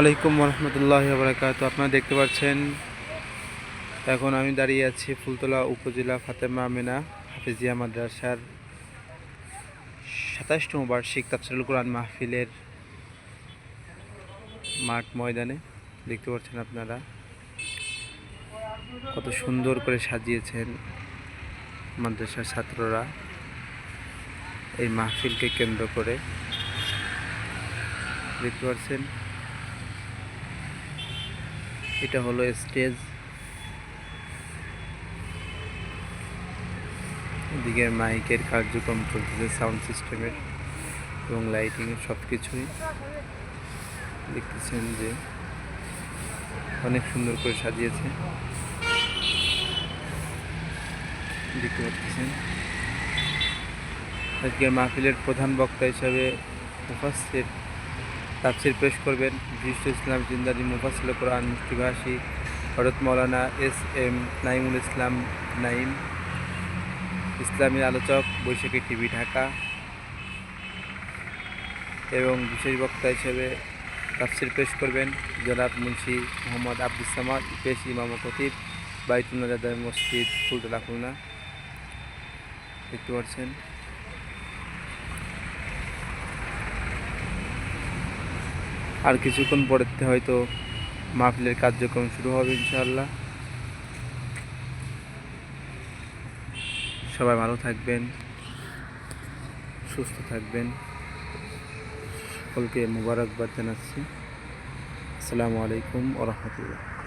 আলাইকুম রহমতুল্লাহ বরাকাত আপনারা দেখতে পাচ্ছেন, এখন আমি দাঁড়িয়ে আছি ফুলতলা উপজেলা ফাতেমা আমিনা হাফিজিয়া মাদ্রাসার সাতাশতম বার্ষিক তাফসিরুল কোরআন মাহফিলের মাঠ ময়দানে। দেখতে পাচ্ছেন আপনারা কত সুন্দর করে সাজিয়েছেন মাদ্রাসার ছাত্ররা এই মাহফিলকে কেন্দ্র করে। দেখতে পাচ্ছেন এটা হলো স্টেজ। এদিকে মাইকের কার্যক্রম চলতেছে, সাউন্ড সিস্টেমের এবং লাইটিং সব কিছুই দেখতেছেন যে অনেক সুন্দর করে সাজিয়েছে। দেখতে পাচ্ছেন। আজকের মাহফিলের প্রধান বক্তা হিসাবে মুফাসসির তাফসির পেশ করবেন বিশিষ্ট ইসলাম জিন্দারি মুফাসিল কোরআন মুষ্টিভাষী হরত মৌলানা এস এম নাইমুল ইসলাম নাইম ইসলামী আলোচক, বৈশাখী টিভি ঢাকা এবং বিশেষ বক্তা হিসেবে তাফসির পেশ করবেন জনাব মুন্সি মোহাম্মদ আব্দুল সামাদ, পেশ ইমাম ও খতিব বাইতুল মসজিদ ফুলতলা খুলনা। দেখতে পাচ্ছেন। আর কিছুক্ষণ পরে হয়তো মাহফিলের কার্যক্রম শুরু হবে ইনশাল্লাহ সবাই ভালো থাকবেন, সুস্থ থাকবেন। সকলকে মুবারকবাদ জানাচ্ছি। আসসালামু আলাইকুম ও রহমতুল্লাহ।